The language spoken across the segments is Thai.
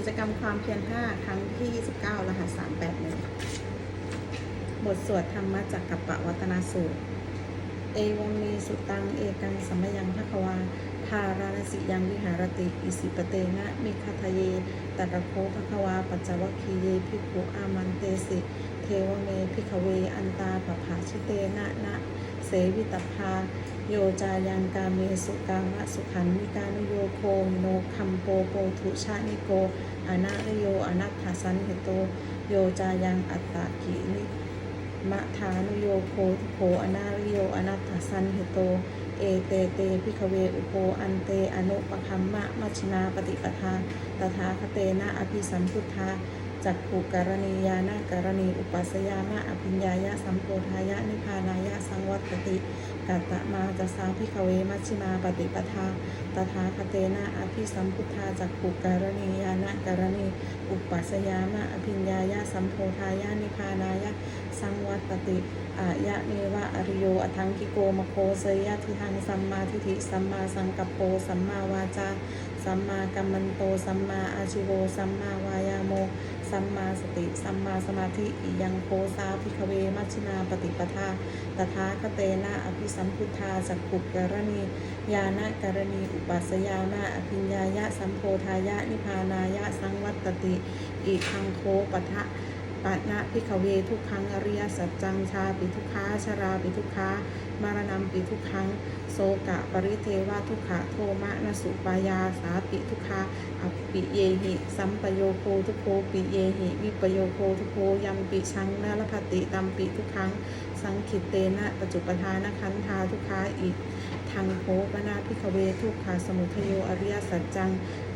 กิจกรรมความเพียร5ครั้งที่ 29 รหัส 381 บทสวดธรรมจักกับปวัตนสูตร เอวเมสุตัง เอกังสัมยังภควา ทาราณสิยังวิหารติ อิสิปเตนะมิคทะเยตัตระโคภควา ปัจจวัคคีเยภิกุอามันเตสิ เทวเมพิขเว อันตาปภาชิเตนะนะ เสวิตพาโยจายังกาเมสุกามะสุขันนิกานุโยโคโนคัมโปโปทุชานิโกอนาริโยอนัตถสันเหโต โยจายังอัตตะกินิมะทานุโยโคทุโคอนาริโยอนัตถสันเหโตเอเตเตพิขเวอุโปอันเตอนุปคัมมะมัชนาปฏิปทาตถาคเตนะอภิสัมพุทธา จักขุการณียานาการณีอุปัสยามะอภิญญายะสัมโพธายะนิพานายะสังวัตติกัตตะมาจะสาพิขเวมัชิมาปฏิปทาตถาคเตนะอภิสัมพุทธาจักขุการณียานาการณีอุปัสยามะอภิญญายะสัมโพธายะนิพพานายะสังวัตติอายะเนวะอริโยอทังกิโกมโคเสยะทิทังสัมมาทิฏฐิสัมมาสังกัปโปสัมมาวาจาสัมมากัมมันโตสัมมาอาชิโวสัมมาวายาโม สัมมาสติ สัมมาสมาธิอิยังโพสาภิคเวมัชนาปฏิปทาตถาคเตนะอภิสัมพุทธาสักขุกรณียานะกรณีอุปัสยานะอภิญญายะสัมโพธายะนิพพานายะสังวัตติ อิทังโคปะทะ ปัณะพิขเวทุกขังอริยสัจจังชาปิทุกขาชราปิทุกขามารณัมปิทุกขังโสกะปริเทวทุกขะโทมะนสุปายาสาปิทุกขาอปิเยหิสัมปโยโคทุโคปิเยหิวิปโยโคทุโคยัมปิชังนรพติตัมปิทุกขังสังขิตเตนะปัจจุปทานคันธาทุกขาอิังโคปนาพิกเวทุกขาสมุทโยอริยสัจจัง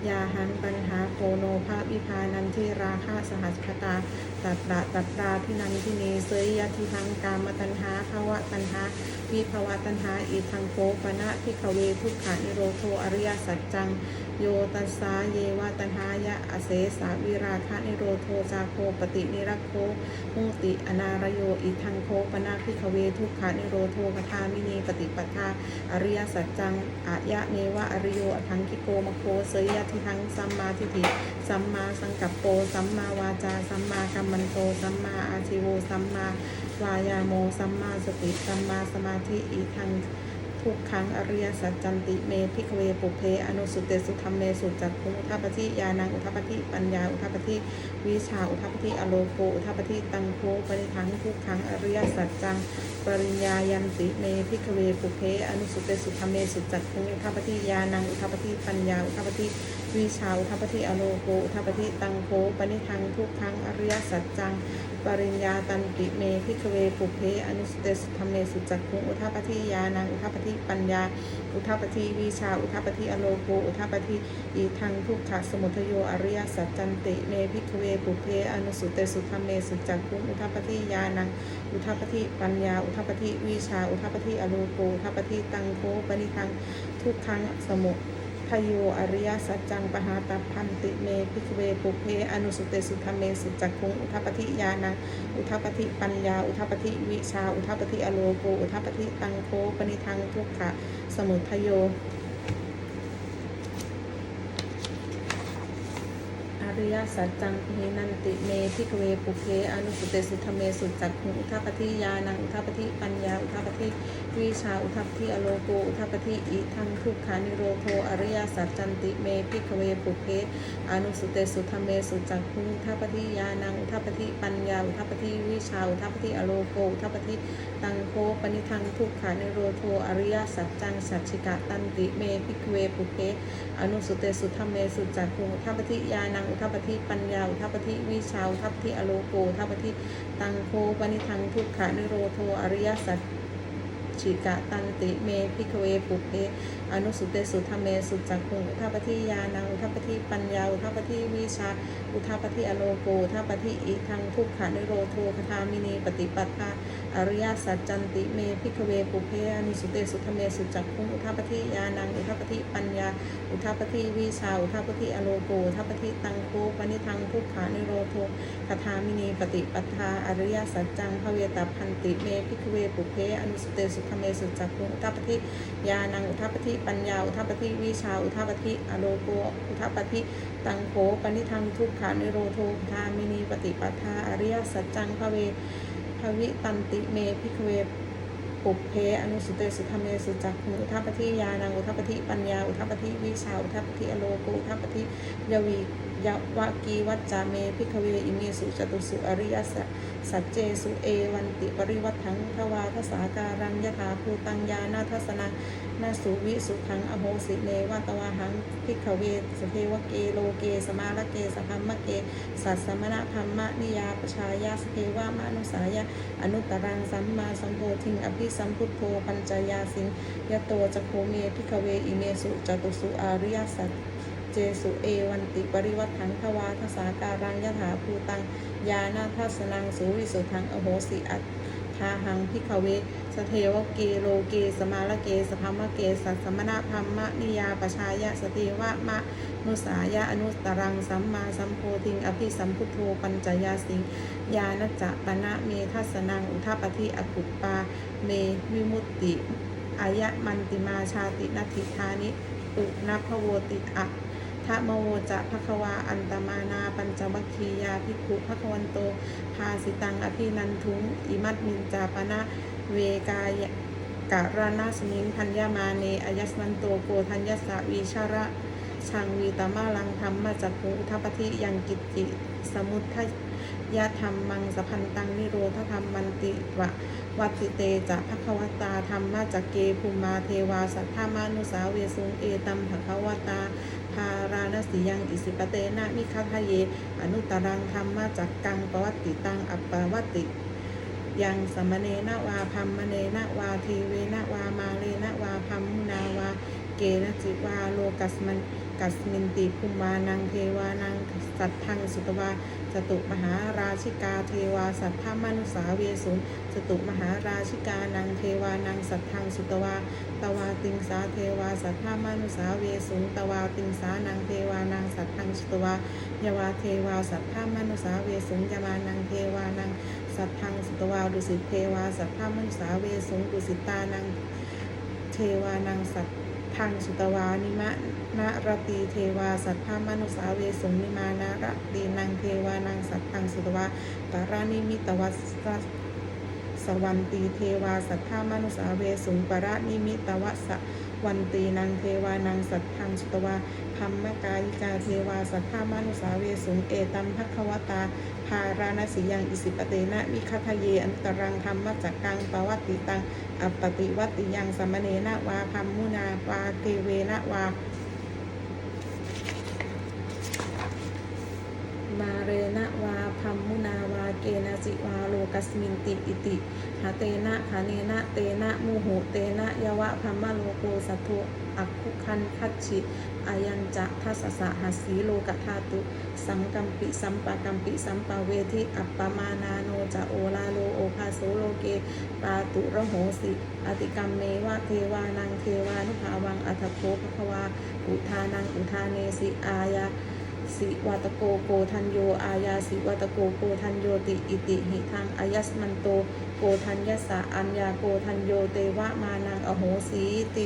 ยาหังปัญหาโคโนภาวิพานันทิราคาสหัสคตา ตัดดาตัดดาพินันทิเนเสยยะทิทังกามตัญหาภาวะตัญหา วิภาวะตัญหาอีทังโคปนะพิขเวทุกขานิโรโทอริยสัจจัง โยตัสสาเยวะตัญหายะอเสสาวิราคะนิโรโทจาโคปฏินิรักโคมุติอนารโยอิทังโคปนะพิขเวทุกขานิโรโทปทามินีปฏิปทาอริยสัจจังอายะเนวะอริโยอทังคิโกมโคเสยยะทิทังสัมมาทิฏฐิสัมมาสังกัปโปสัมมาวาจาสัมมากัมมันโตสัมมาอาชิโวสัมมา วายาโมสัมมาสติสัมมาสมาธิอีทังทุกครั้งอริยสัจจันติเมพิกเวปุเพอนุสุเตสุธรรมเมสุจักขุอุทัปปิยานังอุทัปปิปัญญาอุทัปปิวิชาอุทัปปิอโลโกอุทัปปิตังโคปริทังทุกครั้งอริยสัจจังปริญญายันติเมพิกเวปุเพอนุสุเตสุธรรมเมสุจักขุอุทัปปิยานังอุทัปปิปัญญาอุทัปปิ วิชาอุทัปปฏิอโลโกอุทัปปฏิตังโคปนิทังทุกครั้งอริยสัจจัง ปริญญาตันติเมพิกเวปุเพอนุสเตสุธรรมเมสุจักขุอุทัปปฏิยานังอุทัปปฏิปัญญา อุทัปปฏิวิชาอุทัปปฏิอโลโกอุทัปปฏิอีทังทุกขะสมุทโยอริยสัจจันติเมพิกเวปุเพอนุสุเตสุธรรมเมสุจักขุอุทัปปฏิยานังอุทัปปฏิปัญญา อุทัปปฏิวิชา อุทัปปฏิอโลโกอุทัปปฏิตังโคปนิทังทุกขังสมุท โยอริยสัจจังปหาตพันติเมพิกเวปุเพอนุสุเตสุธรรมเมสุจักขุงอุทัปฏิญาณังอุทัปฏิปัญญา อุทัปฏิวิชา อุทัปฏิอโลโกอุทัปปฏิตังโคปนิทังทุกขะสมุทโย ริยสัจจังหินันติเมพิกเวปุเพอนุสุเตสุธเมสุจักขุอุทัปปฏิยานังอุทัปปฏิปัญญาอุทัปปฏิวิชาอุทัปปฏิอโลโกอุทัปปฏิอิทังทุกขานิโรโทอริยสัจจันติเมพิกเวปุเพอนุสุเตสุธเมสุจักขุอุทัปปฏิยานังอุทัปปฏิปัญญาอุทัปปฏิวิชาอุทัปปฏิอโลโกอุทัปปฏิตังโคปนิทังทุกขานิโรโทอริยสัจจังสัจฉิกะตันติเมพิกเวปุเพอนุสุเตสุธเมสุจักขุอุทัปฏิยานังอุทัปปฏิปัญญาทัปฏิวิชาวทัปฏิอโลโกทัปฏิตังโคปนิทังทุกขานิโรโทอริยสัจฉิกะตันติเมพิกเวปุเพ อนุสุเตสุธรรมเมสุจักขุอุทัปปิยานังอุทัปปิปัญญาอุทัปปิวิชา อุทัปปิอโลโกอุทัปปิอิทังทุกขานิโรโทคทามินีปฏิปัตตาอริยสัจจันติเมพิกเวปุเพอนุสุเตสุธรรมเมสุจักขุอุทัปปิยานังอุทัปปิปัญญา อุทัปปิวิชา อุทัปปิอโลโกอุทัปปิตังโคปนิทังทุกขานิโรโทคทามินีปฏิปัฏฐาอริยสัจจังภเวตาพันติเมพิกเวปุเพอนุสเตสุธรรมเมสุจักขุอุทัปปิยานังอุทัปปิปัญญาอุทัปปฏิวิชาอุทัปปฏิอโลโกอุทัปปฏิตังโขปณิทังทุกขานิโรโททามินีปฏิปทาอริยสัจจังภเวภวิตันติเมพิกเว ปุเพอนุสุเตสุธรรมเมสุจักขุอุทัปปฏิญาณังอุทัปปฏิปัญญาอุทัปปฏิวิชาอุทัปปฏิอโลโกอุทัปปฏิยวียวะกีวัจจาเมพิกเวอิเมสุจตุสุอริยสัสัจเจสุเอวันติปริวัฏทังทวาทสาการังยถาภูตังญาณทัสนังนาสุวิสุทังอโหสิเนวะตวาหังพิกเวสเทวเกโลเกสมาลเกสพัมมะเกสัสสมณธรรมมะนิยาปชายาสเทวามนุสายะอนุตตรังสัมมาสัมโพธิงอภิสัมพุทโธปัญจยาสิงยโตจะโคเมพิกเวอิเมสุจตุสุอาริยสัจเจสุเอวันติปริวัตถังทวาทสาการังยถาภูตัง ยานาทัสนังสุวิสุทังอโหสิอัตาหังพิกเวสเทวเกโลเกสมาลเกสพัมมะเกสัสมณธรรมะนิยาปชายะสติวะมะนุสายะอนุตรังสัมมาสัมโพธิงอภิสัมพุทโธปัญจยาสิงยาณจะปณะเมทัสนังอุทัปฏิอกุปปาเมวิมุตติอายะมันติมาชาตินัติธานิอุนัพโวติอะ ทะมโวจะภควาอันตมานาปัญจวัคคียาภิกขุภควันโต ภาสิตังอภินันทุงอิมัตมินจาปณะเวกายการณสมิงพัญญามาเนอายัสมันโตโกธัญญสาวีชาระชังวีตมาลังธรรมมาจากภูทัปปฏิยังกิจิสมุททยธรรมมังสพันตังนิโรธธรรมมันติวะวัติเตจะภควตาธรรมมาจากเกภูมาเทวาสัทธามานุสาเวสุงเอตัมภควตา พาราณสียังอิสิปเตนะมิคาทะเย อนุตรังธรรมะจากกังปวัตติตังอัปปวัตติยังสมเนนะวาพัมมเนนะวาเทเวนะวามาเลนะวาพัมมุนาวา เกนะจิวาโลกัสมัน กัสมินติภูมานังเทวานังสัทธังสุตวาจตุมหาราชิกาเทวาสัทธามนุสาเวสุงจตุมหาราชิกานังเทวานังสัทธังสุตวาตวาติงสาเทวาสัทธามนุสาเวสุตวาติงสานังเทวานังสัทธังสุตวายาวาเทวาสัทธามนุสาเวสุยามานังเทวานังสัทธังสุตวาดุสิตเทวาสัทธามนุสาเวสุดุสิตานังเทวานังสัต ทังสุตวานิมะนรตีเทวาสัทธามนุสาเวสุงนิมานารตีนังเทวานังสัตตังสุตวาตารานิมิตวัสสะสวันตีเทวาสัทธามนุสาเวสุงปารานิมิตวัส วันตีนังเทวานังสัตทังสุตวาพัมมกายิกาเทวาสัทธามานุสาเวสุงเอตัมภควตาภาราณสียังอิสิปเตนะวิคัทะเยอันตรังธรรมจักกังปวัตติตังอัปติวัตติยังสมเนนะวาพัมมุนาวาเทเวนะวามาเรนะวา พัมมุนาวาเกนะจิวาโลกัสมินติอิติหาเตนะขาเนนะเตนะมูโหเตนะยวะพัมมะโลโกสัทโทอักขุคันคัตฉิอายัญจะทัสสะหัสสีโลกธาตุ สังกัมปิสัมปะกัมปิสัมปะเวทิอัปปมานาโนจะโอลาโลโอภาโสโลเกปาตุระโหสิ อติกรรมเมวะเทวานังเทวานุภาวังอัตโคภควาอุทานังอุทาเนสิ อายา สิวัตโกโกทันโย อาญาสิวัตโกโกทันโยติอิติหิทังอายัสมันโตโกทันยัสะอัญญาโกทันโยเตวะมานังอโหสีติ